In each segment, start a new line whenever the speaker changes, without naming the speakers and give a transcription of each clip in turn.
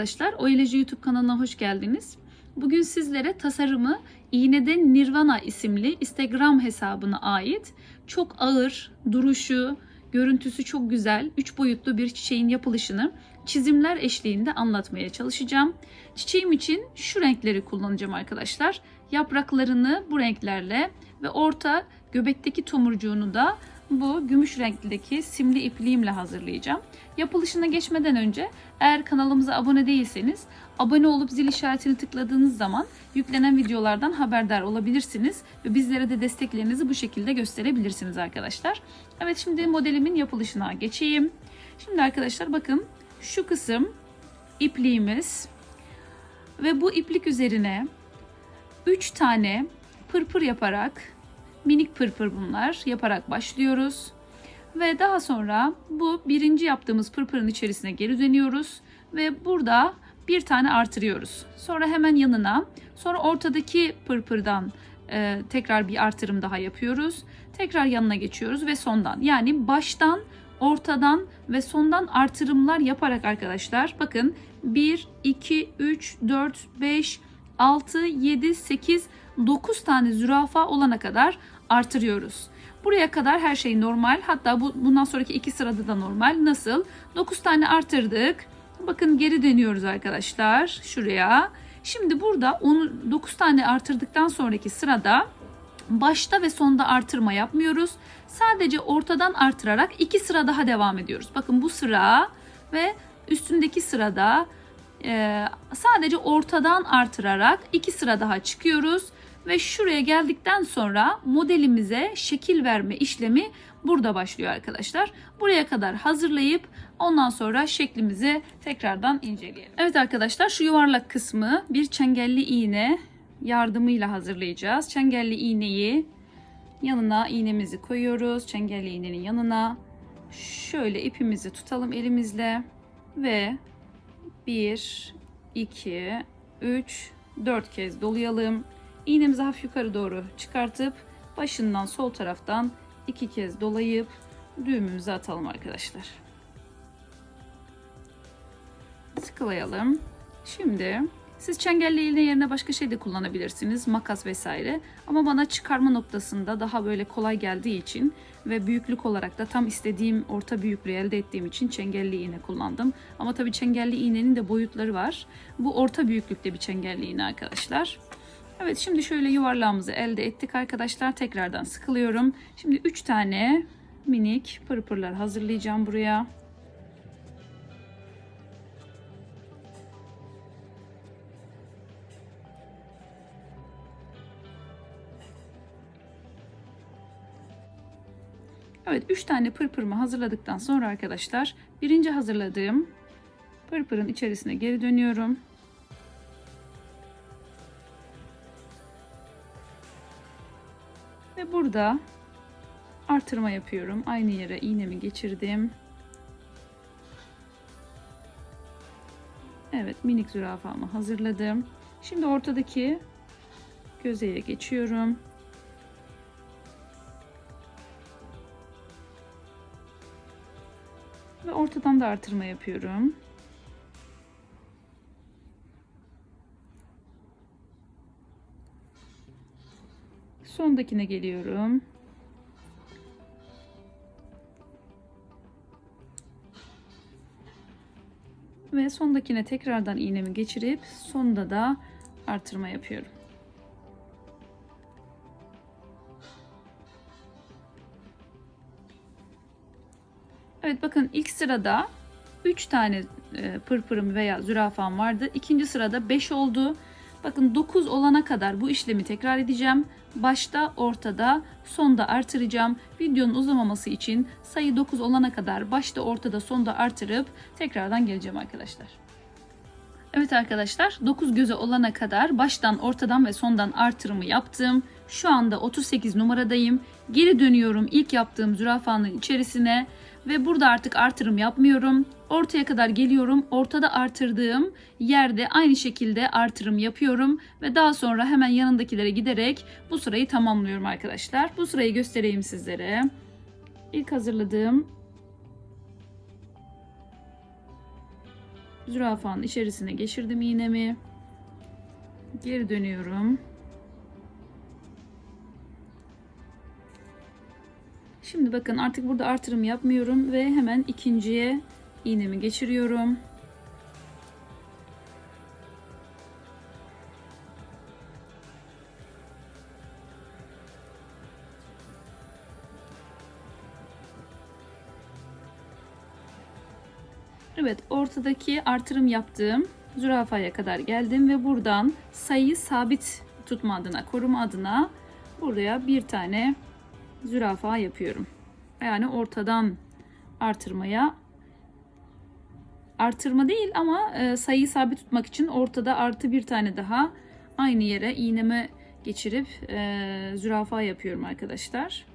Arkadaşlar, Oyeleci YouTube kanalına hoş geldiniz. Bugün sizlere tasarımı İğneden Nirvana isimli Instagram hesabına ait çok ağır, duruşu, görüntüsü çok güzel, 3 boyutlu bir çiçeğin yapılışını çizimler eşliğinde anlatmaya çalışacağım. Çiçeğim için şu renkleri kullanacağım arkadaşlar. Yapraklarını bu renklerle ve orta göbekteki tomurcuğunu da bu gümüş renkteki simli ipliğimle hazırlayacağım. Yapılışına geçmeden önce eğer kanalımıza abone değilseniz abone olup zil işaretini tıkladığınız zaman yüklenen videolardan haberdar olabilirsiniz ve bizlere de desteklerinizi bu şekilde gösterebilirsiniz arkadaşlar. Evet şimdi modelimin yapılışına geçeyim. Şimdi arkadaşlar bakın şu kısım ipliğimiz ve bu iplik üzerine 3 tane pırpır yaparak minik pırpır bunlar yaparak başlıyoruz. Ve daha sonra bu birinci yaptığımız pırpırın içerisine geri dönüyoruz ve burada bir tane artırıyoruz. Sonra hemen yanına, sonra ortadaki pırpırdan e, tekrar bir artırım daha yapıyoruz. Tekrar yanına geçiyoruz ve sondan. Yani baştan, ortadan ve sondan artırımlar yaparak arkadaşlar bakın 1, 2, 3, 4, 5, 6, 7, 8, 9 tane zürafa olana kadar artırıyoruz. Buraya kadar her şey normal. Hatta bu, bundan sonraki iki sırada da normal. Nasıl? 9 tane artırdık. Bakın geri dönüyoruz arkadaşlar. Şuraya. Şimdi burada onu 9 tane artırdıktan sonraki sırada başta ve sonda artırma yapmıyoruz. Sadece ortadan artırarak iki sıra daha devam ediyoruz. Bakın bu sıra ve üstündeki sırada e, sadece ortadan artırarak iki sıra daha çıkıyoruz ve şuraya geldikten sonra modelimize şekil verme işlemi burada başlıyor arkadaşlar. Buraya kadar hazırlayıp ondan sonra şeklimizi tekrardan inceleyelim. Evet arkadaşlar şu yuvarlak kısmı bir çengelli iğne yardımıyla hazırlayacağız. Çengelli iğneyi yanına iğnemizi koyuyoruz. Çengelli iğnenin yanına şöyle ipimizi tutalım elimizle ve 1 2 3 4 kez dolayalım. İğnemizi hafif yukarı doğru çıkartıp başından sol taraftan iki kez dolayıp düğümümüzü atalım arkadaşlar. Sıkılayalım. Şimdi siz çengelli iğne yerine başka şey de kullanabilirsiniz. Makas vesaire. Ama bana çıkarma noktasında daha böyle kolay geldiği için ve büyüklük olarak da tam istediğim orta büyüklüğü elde ettiğim için çengelli iğne kullandım. Ama tabii çengelli iğnenin de boyutları var. Bu orta büyüklükte bir çengelli iğne arkadaşlar. Evet şimdi şöyle yuvarlağımızı elde ettik arkadaşlar. Tekrardan sıkılıyorum. Şimdi 3 tane minik pırpırlar hazırlayacağım buraya. Evet 3 tane pırpırımı hazırladıktan sonra arkadaşlar birinci hazırladığım pırpırın içerisine geri dönüyorum. Burada artırma yapıyorum. Aynı yere iğnemi geçirdim. Evet minik zürafamı hazırladım. Şimdi ortadaki gözeye geçiyorum. Ve ortadan da artırma yapıyorum. Sondakine geliyorum. Ve sondakine tekrardan iğnemi geçirip sonda da artırma yapıyorum. Evet bakın ilk sırada 3 tane e, pırpırım veya zürafam vardı. İkinci sırada 5 oldu. Bakın 9 olana kadar bu işlemi tekrar edeceğim. Başta, ortada, sonda artıracağım. Videonun uzamaması için sayı 9 olana kadar başta, ortada, sonda artırıp tekrardan geleceğim arkadaşlar. Evet arkadaşlar 9 göze olana kadar baştan, ortadan ve sondan artırımı yaptım. Şu anda 38 numaradayım. Geri dönüyorum ilk yaptığım zürafanın içerisine ve burada artık artırım yapmıyorum. Ortaya kadar geliyorum. Ortada artırdığım yerde aynı şekilde artırım yapıyorum ve daha sonra hemen yanındakilere giderek bu sırayı tamamlıyorum arkadaşlar. Bu sırayı göstereyim sizlere. İlk hazırladığım Zürafanın içerisine geçirdim iğnemi. Geri dönüyorum. Şimdi bakın artık burada artırım yapmıyorum ve hemen ikinciye iğnemi geçiriyorum. Evet ortadaki artırım yaptığım zürafaya kadar geldim ve buradan sayıyı sabit tutma adına, koruma adına buraya bir tane zürafa yapıyorum. Yani ortadan artırmaya artırma değil ama e, sayıyı sabit tutmak için ortada artı bir tane daha aynı yere iğneme geçirip e, zürafa yapıyorum arkadaşlar.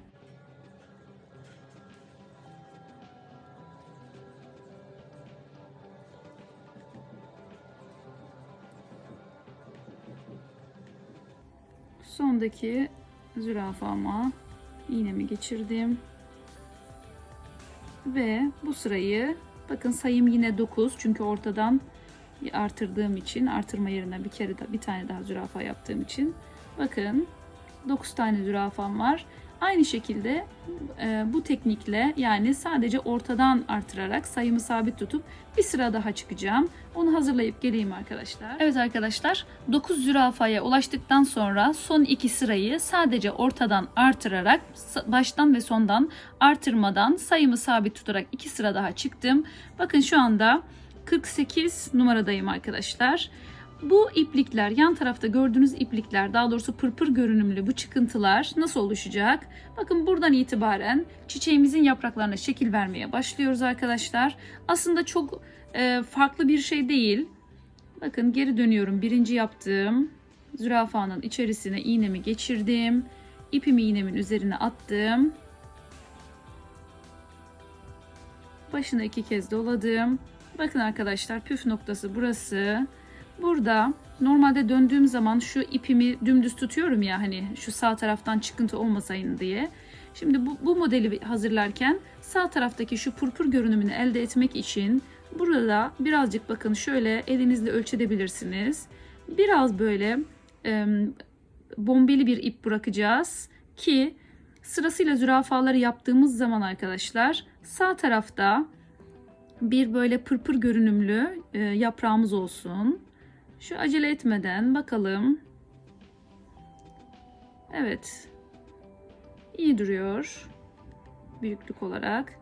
Sondaki zürafama iğnemi geçirdim. Ve bu sırayı bakın sayım yine 9 çünkü ortadan artırdığım için artırma yerine bir kere de bir tane daha zürafa yaptığım için bakın 9 tane zürafam var. Aynı şekilde e, bu teknikle yani sadece ortadan artırarak sayımı sabit tutup bir sıra daha çıkacağım. Onu hazırlayıp geleyim arkadaşlar. Evet arkadaşlar 9 zürafaya ulaştıktan sonra son iki sırayı sadece ortadan artırarak baştan ve sondan artırmadan sayımı sabit tutarak iki sıra daha çıktım. Bakın şu anda 48 numaradayım arkadaşlar. Bu iplikler, yan tarafta gördüğünüz iplikler, daha doğrusu pırpır görünümlü bu çıkıntılar nasıl oluşacak? Bakın buradan itibaren çiçeğimizin yapraklarına şekil vermeye başlıyoruz arkadaşlar. Aslında çok e, farklı bir şey değil. Bakın geri dönüyorum. Birinci yaptığım zürafanın içerisine iğnemi geçirdim. İpimi iğnemin üzerine attım. Başına iki kez doladım. Bakın arkadaşlar püf noktası burası. Burada normalde döndüğüm zaman şu ipimi dümdüz tutuyorum ya hani şu sağ taraftan çıkıntı olmasayın diye. Şimdi bu, bu modeli hazırlarken sağ taraftaki şu purpur görünümünü elde etmek için burada birazcık bakın şöyle elinizle ölçebilirsiniz. Biraz böyle e, bombeli bir ip bırakacağız ki sırasıyla zürafaları yaptığımız zaman arkadaşlar sağ tarafta bir böyle pırpır görünümlü e, yaprağımız olsun. Şu acele etmeden bakalım. Evet. İyi duruyor. Büyüklük olarak.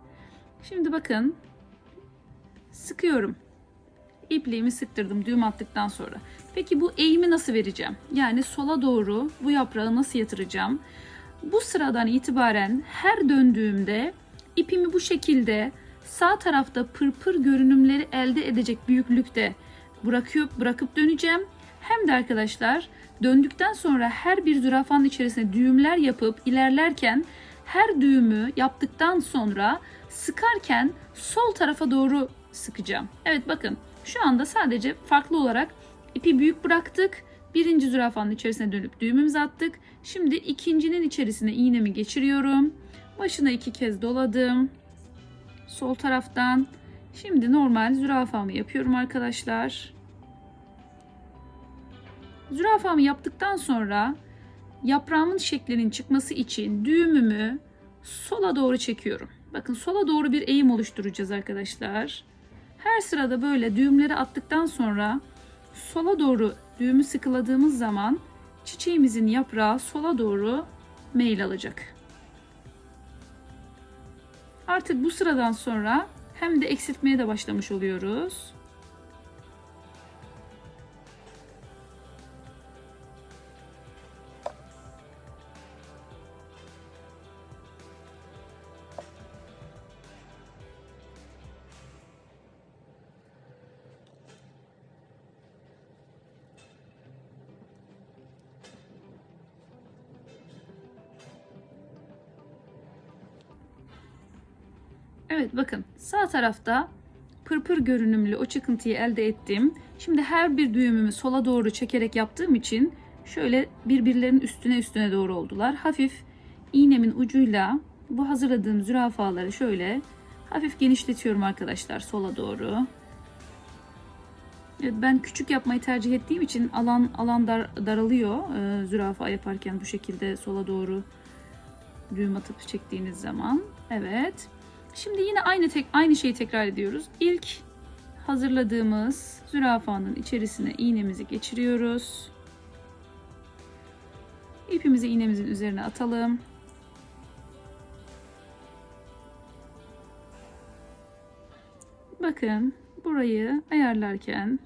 Şimdi bakın. Sıkıyorum. İpliğimi sıktırdım düğüm attıktan sonra. Peki bu eğimi nasıl vereceğim? Yani sola doğru bu yaprağı nasıl yatıracağım? Bu sıradan itibaren her döndüğümde ipimi bu şekilde sağ tarafta pırpır görünümleri elde edecek büyüklükte bırakıp bırakıp döneceğim. Hem de arkadaşlar döndükten sonra her bir zürafanın içerisine düğümler yapıp ilerlerken her düğümü yaptıktan sonra sıkarken sol tarafa doğru sıkacağım. Evet bakın şu anda sadece farklı olarak ipi büyük bıraktık. Birinci zürafanın içerisine dönüp düğümümüzü attık. Şimdi ikincinin içerisine iğnemi geçiriyorum. Başına iki kez doladım. Sol taraftan. Şimdi normal zürafamı yapıyorum arkadaşlar. Zürafamı yaptıktan sonra yaprağımın şeklinin çıkması için düğümümü sola doğru çekiyorum. Bakın sola doğru bir eğim oluşturacağız arkadaşlar. Her sırada böyle düğümleri attıktan sonra sola doğru düğümü sıkıladığımız zaman çiçeğimizin yaprağı sola doğru meyil alacak. Artık bu sıradan sonra hem de eksiltmeye de başlamış oluyoruz. Evet bakın sağ tarafta pırpır görünümlü o çıkıntıyı elde ettim. Şimdi her bir düğümümü sola doğru çekerek yaptığım için şöyle birbirlerinin üstüne üstüne doğru oldular. Hafif iğnemin ucuyla bu hazırladığım zürafaları şöyle hafif genişletiyorum arkadaşlar sola doğru. Evet, ben küçük yapmayı tercih ettiğim için alan alan dar, daralıyor. Ee, zürafa yaparken bu şekilde sola doğru düğüm atıp çektiğiniz zaman. Evet. Şimdi yine aynı tek aynı şeyi tekrar ediyoruz. İlk hazırladığımız zürafanın içerisine iğnemizi geçiriyoruz. İpimizi iğnemizin üzerine atalım. Bakın burayı ayarlarken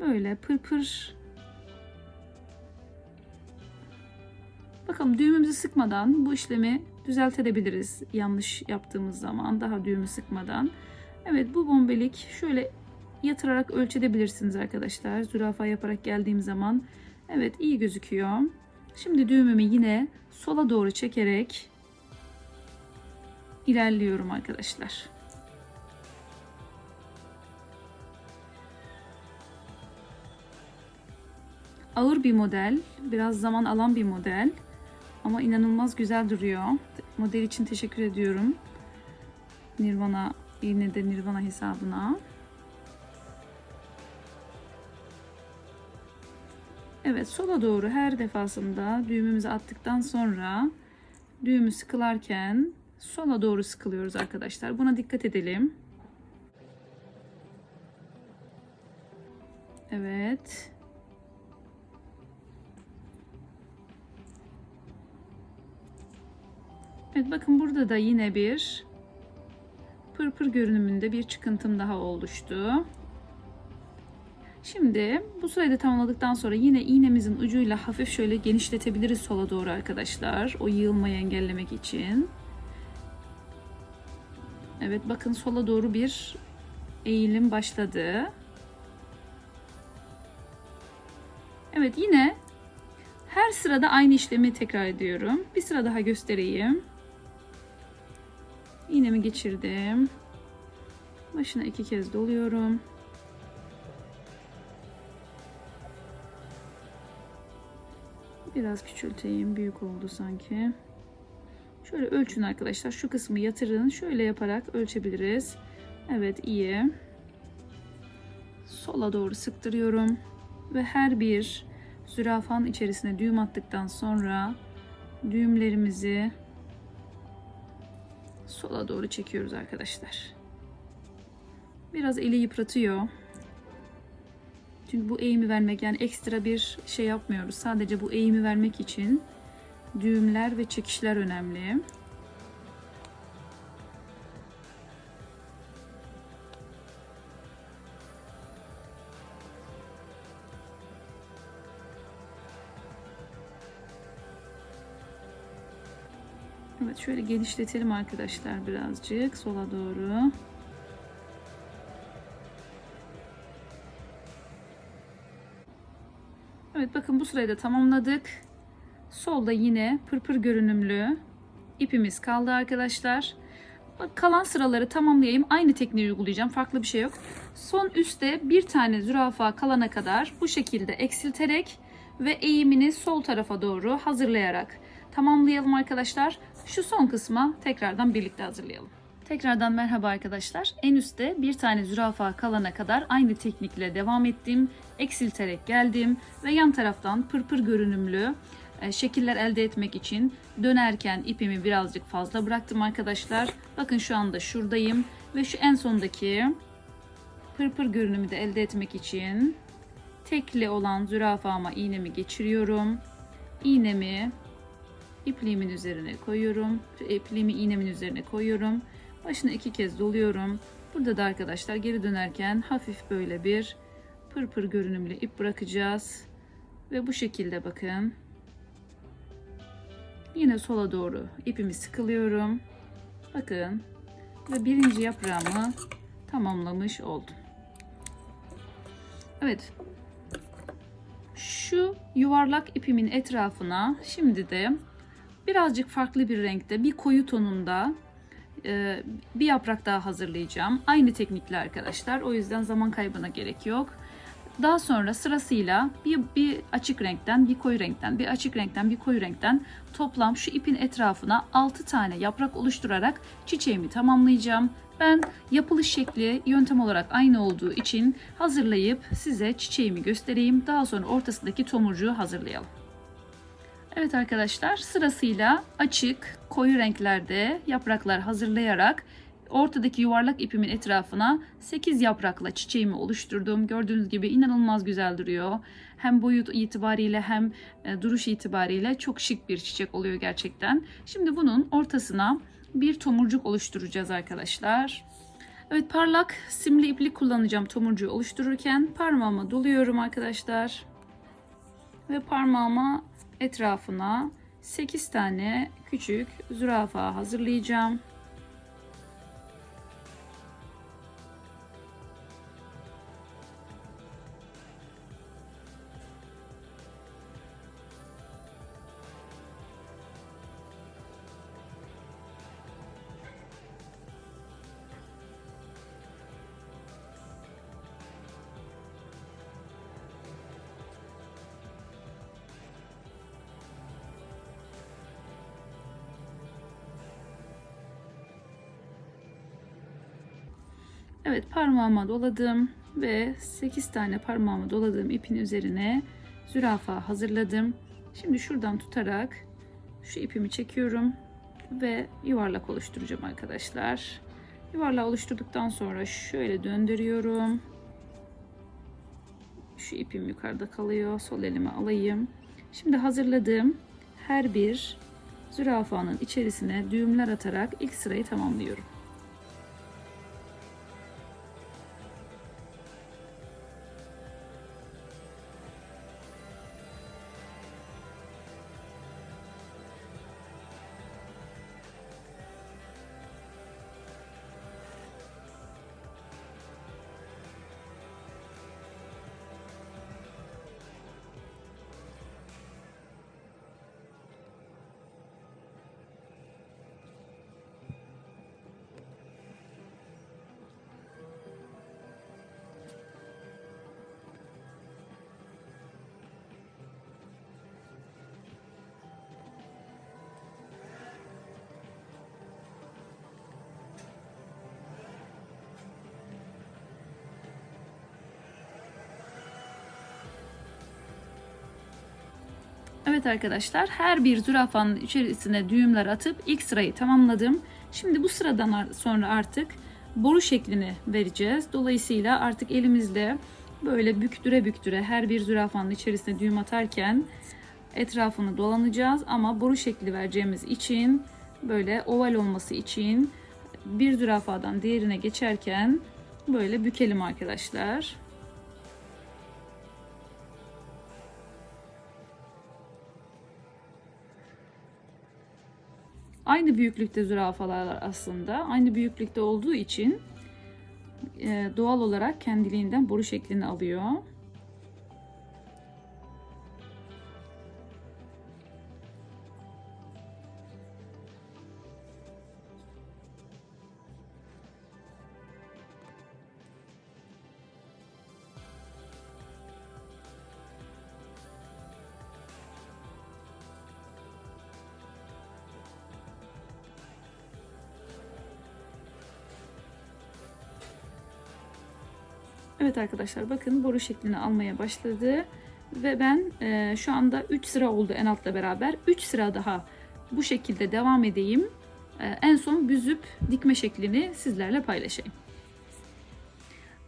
böyle pırpır Bakalım düğümümüzü sıkmadan bu işlemi düzeltebiliriz yanlış yaptığımız zaman daha düğümü sıkmadan. Evet bu bombelik şöyle yatırarak ölçebilirsiniz arkadaşlar. Zürafa yaparak geldiğim zaman evet iyi gözüküyor. Şimdi düğümümü yine sola doğru çekerek ilerliyorum arkadaşlar. Ağır bir model, biraz zaman alan bir model ama inanılmaz güzel duruyor. Model için teşekkür ediyorum. Nirvana, yine de Nirvana hesabına. Evet sola doğru her defasında düğümümüzü attıktan sonra düğümü sıkılarken sola doğru sıkılıyoruz arkadaşlar. Buna dikkat edelim. Evet. Evet bakın burada da yine bir pırpır görünümünde bir çıkıntım daha oluştu. Şimdi bu sırayı tamamladıktan sonra yine iğnemizin ucuyla hafif şöyle genişletebiliriz sola doğru arkadaşlar. O yığılmayı engellemek için. Evet bakın sola doğru bir eğilim başladı. Evet yine her sırada aynı işlemi tekrar ediyorum. Bir sıra daha göstereyim. İğnemi geçirdim. Başına iki kez doluyorum. Biraz küçülteyim. Büyük oldu sanki. Şöyle ölçün arkadaşlar. Şu kısmı yatırın. Şöyle yaparak ölçebiliriz. Evet iyi. Sola doğru sıktırıyorum. Ve her bir zürafanın içerisine düğüm attıktan sonra düğümlerimizi sola doğru çekiyoruz arkadaşlar. Biraz eli yıpratıyor. Çünkü bu eğimi vermek yani ekstra bir şey yapmıyoruz. Sadece bu eğimi vermek için düğümler ve çekişler önemli. Şöyle genişletelim arkadaşlar birazcık sola doğru. Evet bakın bu sırayı da tamamladık. Solda yine pırpır görünümlü ipimiz kaldı arkadaşlar. Kalan sıraları tamamlayayım. Aynı tekniği uygulayacağım. Farklı bir şey yok. Son üstte bir tane zürafa kalana kadar bu şekilde eksilterek ve eğimini sol tarafa doğru hazırlayarak tamamlayalım arkadaşlar. Şu son kısma tekrardan birlikte hazırlayalım. Tekrardan merhaba arkadaşlar. En üstte bir tane zürafa kalana kadar aynı teknikle devam ettim. Eksilterek geldim ve yan taraftan pırpır görünümlü e, şekiller elde etmek için dönerken ipimi birazcık fazla bıraktım arkadaşlar. Bakın şu anda şuradayım ve şu en sondaki pırpır görünümü de elde etmek için tekli olan zürafama iğnemi geçiriyorum. İğnemi ipliğimin üzerine koyuyorum. İpliğimi iğnemin üzerine koyuyorum. Başına iki kez doluyorum. Burada da arkadaşlar geri dönerken hafif böyle bir pırpır görünümlü ip bırakacağız. Ve bu şekilde bakın. Yine sola doğru ipimi sıkılıyorum. Bakın. Ve birinci yaprağımı tamamlamış oldum. Evet. Şu yuvarlak ipimin etrafına şimdi de birazcık farklı bir renkte bir koyu tonunda e, bir yaprak daha hazırlayacağım. Aynı teknikle arkadaşlar. O yüzden zaman kaybına gerek yok. Daha sonra sırasıyla bir, bir açık renkten, bir koyu renkten, bir açık renkten, bir koyu renkten toplam şu ipin etrafına 6 tane yaprak oluşturarak çiçeğimi tamamlayacağım. Ben yapılış şekli yöntem olarak aynı olduğu için hazırlayıp size çiçeğimi göstereyim. Daha sonra ortasındaki tomurcuğu hazırlayalım. Evet arkadaşlar sırasıyla açık, koyu renklerde yapraklar hazırlayarak ortadaki yuvarlak ipimin etrafına 8 yaprakla çiçeğimi oluşturdum. Gördüğünüz gibi inanılmaz güzel duruyor. Hem boyut itibariyle hem e, duruş itibariyle çok şık bir çiçek oluyor gerçekten. Şimdi bunun ortasına bir tomurcuk oluşturacağız arkadaşlar. Evet parlak simli iplik kullanacağım tomurcuğu oluştururken parmağıma doluyorum arkadaşlar. Ve parmağıma etrafına 8 tane küçük zürafa hazırlayacağım. Evet parmağıma doladım ve 8 tane parmağıma doladığım ipin üzerine zürafa hazırladım. Şimdi şuradan tutarak şu ipimi çekiyorum ve yuvarlak oluşturacağım arkadaşlar. Yuvarlağı oluşturduktan sonra şöyle döndürüyorum. Şu ipim yukarıda kalıyor. Sol elime alayım. Şimdi hazırladığım her bir zürafanın içerisine düğümler atarak ilk sırayı tamamlıyorum. Evet arkadaşlar her bir zürafanın içerisine düğümler atıp ilk sırayı tamamladım. Şimdi bu sıradan sonra artık boru şeklini vereceğiz. Dolayısıyla artık elimizle böyle büktüre büktüre her bir zürafanın içerisine düğüm atarken etrafını dolanacağız. Ama boru şekli vereceğimiz için böyle oval olması için bir zürafadan diğerine geçerken böyle bükelim arkadaşlar. Aynı büyüklükte zürafalar aslında. Aynı büyüklükte olduğu için e, doğal olarak kendiliğinden boru şeklini alıyor. Evet arkadaşlar bakın boru şeklini almaya başladı. Ve ben e, şu anda 3 sıra oldu en altla beraber. 3 sıra daha bu şekilde devam edeyim. E, en son büzüp dikme şeklini sizlerle paylaşayım.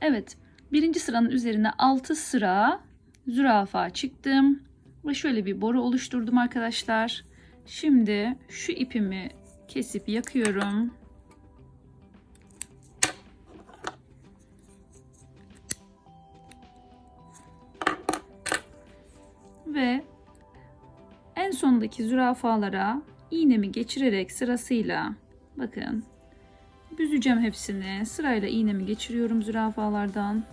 Evet birinci sıranın üzerine 6 sıra zürafa çıktım. Ve şöyle bir boru oluşturdum arkadaşlar. Şimdi şu ipimi kesip yakıyorum. Ve en sondaki zürafalara iğnemi geçirerek sırasıyla bakın büzeceğim hepsini. Sırayla iğnemi geçiriyorum zürafalardan.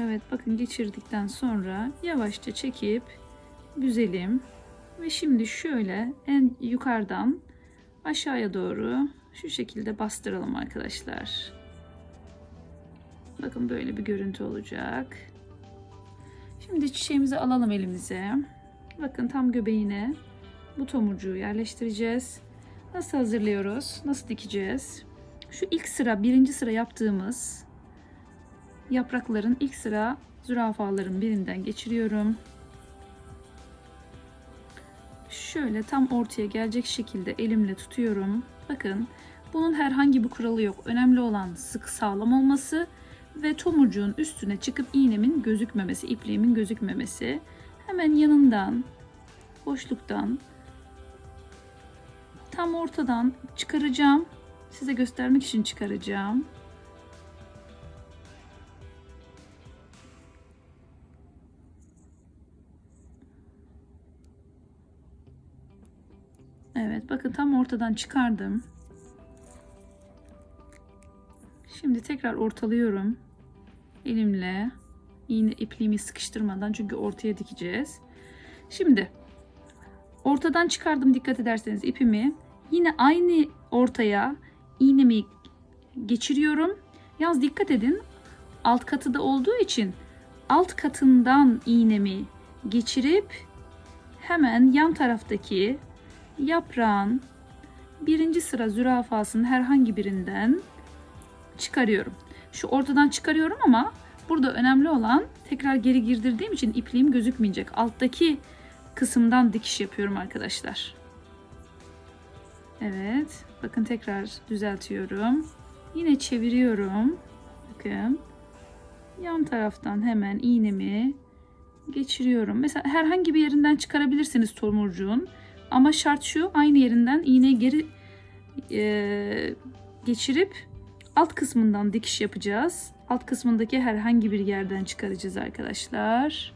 Evet bakın geçirdikten sonra yavaşça çekip büzelim. Ve şimdi şöyle en yukarıdan aşağıya doğru şu şekilde bastıralım arkadaşlar. Bakın böyle bir görüntü olacak. Şimdi çiçeğimizi alalım elimize. Bakın tam göbeğine bu tomurcuğu yerleştireceğiz. Nasıl hazırlıyoruz? Nasıl dikeceğiz? Şu ilk sıra, birinci sıra yaptığımız yaprakların ilk sıra zürafaların birinden geçiriyorum. Şöyle tam ortaya gelecek şekilde elimle tutuyorum. Bakın bunun herhangi bir kuralı yok. Önemli olan sık sağlam olması ve tomurcuğun üstüne çıkıp iğnemin gözükmemesi, ipliğimin gözükmemesi. Hemen yanından, boşluktan tam ortadan çıkaracağım. Size göstermek için çıkaracağım. Bakın tam ortadan çıkardım. Şimdi tekrar ortalıyorum. Elimle iğne ipliğimi sıkıştırmadan çünkü ortaya dikeceğiz. Şimdi ortadan çıkardım dikkat ederseniz ipimi. Yine aynı ortaya iğnemi geçiriyorum. Yalnız dikkat edin alt katı da olduğu için alt katından iğnemi geçirip hemen yan taraftaki yaprağın birinci sıra zürafasının herhangi birinden çıkarıyorum. Şu ortadan çıkarıyorum ama burada önemli olan tekrar geri girdirdiğim için ipliğim gözükmeyecek. Alttaki kısımdan dikiş yapıyorum arkadaşlar. Evet. Bakın tekrar düzeltiyorum. Yine çeviriyorum. Bakın. Yan taraftan hemen iğnemi geçiriyorum. Mesela herhangi bir yerinden çıkarabilirsiniz tomurcuğun. Ama şart şu aynı yerinden iğneyi geri e, geçirip alt kısmından dikiş yapacağız. Alt kısmındaki herhangi bir yerden çıkaracağız arkadaşlar.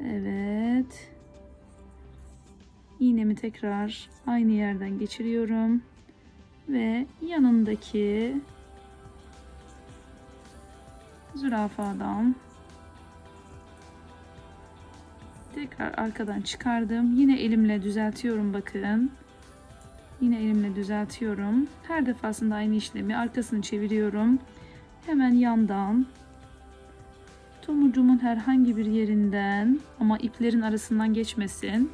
Evet. İğnemi tekrar aynı yerden geçiriyorum. Ve yanındaki zürafadan tekrar arkadan çıkardım. Yine elimle düzeltiyorum bakın. Yine elimle düzeltiyorum. Her defasında aynı işlemi arkasını çeviriyorum. Hemen yandan tomurcuğumun herhangi bir yerinden ama iplerin arasından geçmesin.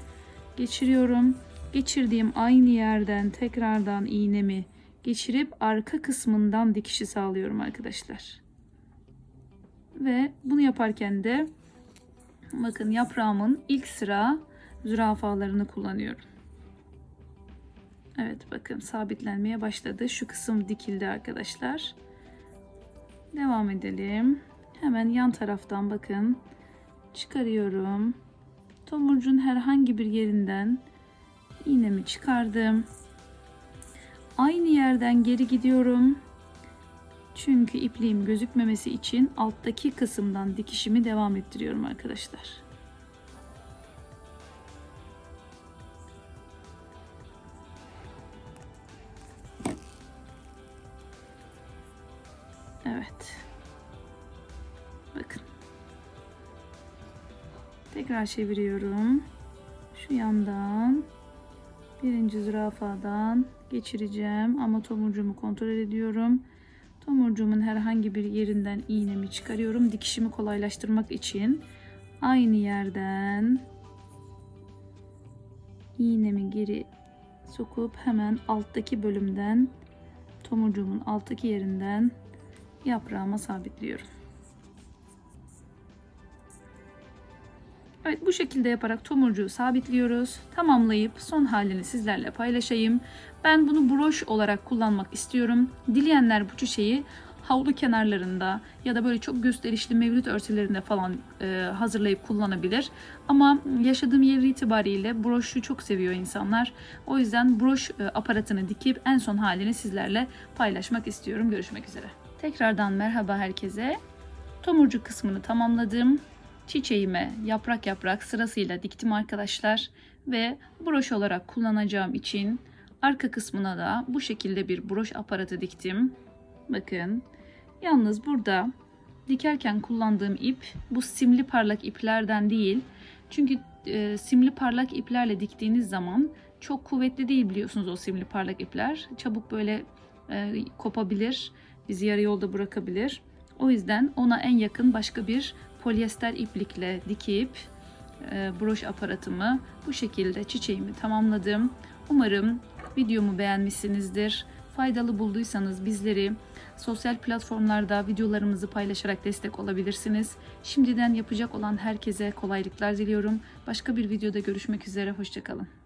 Geçiriyorum. Geçirdiğim aynı yerden tekrardan iğnemi geçirip arka kısmından dikişi sağlıyorum arkadaşlar. Ve bunu yaparken de bakın yaprağımın ilk sıra zürafalarını kullanıyorum. Evet bakın sabitlenmeye başladı. Şu kısım dikildi arkadaşlar. Devam edelim. Hemen yan taraftan bakın çıkarıyorum. Tomurcuğun herhangi bir yerinden iğnemi çıkardım. Aynı yerden geri gidiyorum. Çünkü ipliğim gözükmemesi için alttaki kısımdan dikişimi devam ettiriyorum arkadaşlar. Evet. Bakın. Tekrar çeviriyorum. Şu yandan birinci zürafadan geçireceğim ama tomurcuğumu kontrol ediyorum. Tomurcuğumun herhangi bir yerinden iğnemi çıkarıyorum. Dikişimi kolaylaştırmak için aynı yerden iğnemi geri sokup hemen alttaki bölümden tomurcuğumun alttaki yerinden yaprağıma sabitliyorum. Evet bu şekilde yaparak tomurcuğu sabitliyoruz. Tamamlayıp son halini sizlerle paylaşayım. Ben bunu broş olarak kullanmak istiyorum. Dileyenler bu çiçeği havlu kenarlarında ya da böyle çok gösterişli mevlüt örtülerinde falan e, hazırlayıp kullanabilir. Ama yaşadığım yer itibariyle broşu çok seviyor insanlar. O yüzden broş e, aparatını dikip en son halini sizlerle paylaşmak istiyorum. Görüşmek üzere. Tekrardan merhaba herkese. Tomurcuk kısmını tamamladım. Çiçeğime yaprak yaprak sırasıyla diktim arkadaşlar. Ve broş olarak kullanacağım için Arka kısmına da bu şekilde bir broş aparatı diktim. Bakın. Yalnız burada dikerken kullandığım ip bu simli parlak iplerden değil. Çünkü e, simli parlak iplerle diktiğiniz zaman çok kuvvetli değil biliyorsunuz o simli parlak ipler. Çabuk böyle e, kopabilir, bizi yarı yolda bırakabilir. O yüzden ona en yakın başka bir polyester iplikle dikip e, broş aparatımı bu şekilde çiçeğimi tamamladım. Umarım videomu beğenmişsinizdir. Faydalı bulduysanız bizleri sosyal platformlarda videolarımızı paylaşarak destek olabilirsiniz. Şimdiden yapacak olan herkese kolaylıklar diliyorum. Başka bir videoda görüşmek üzere. Hoşçakalın.